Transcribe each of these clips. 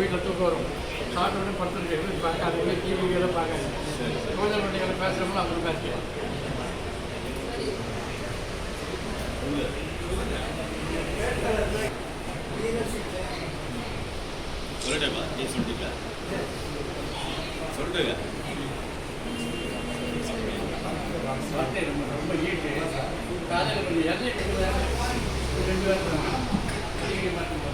வீட்டில் தூக்கம் வரும். சாப்பிட்டு விட படுத்துருக்கேன் பார்க்காது போய் டிவி வேலை பார்க்காது. குழந்தை பிள்ளைகளை பேசுகிறவங்களும் அப்படி பேசுகிறேன் சொல்லட்டேப்பா நீ சொல்லிட்டீங்களா? சொல்லிட்டுங்க. வார்த்தை நம்ம ரொம்ப ஈட்டு காலையில் ரெண்டு பேர் மாட்டோம்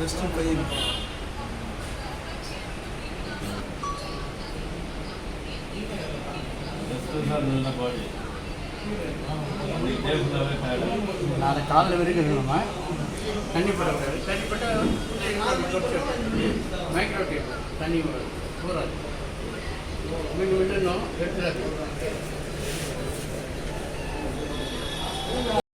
வெஸ்டர்ன் பையன் நாளை காலையில் வரைக்கும் இருக்கணுமா தண்ணி படக்கூடாது தண்ணி பட்டால் மைக்ரோ டேப் தண்ணி போகாது மீன் விட்டுணும்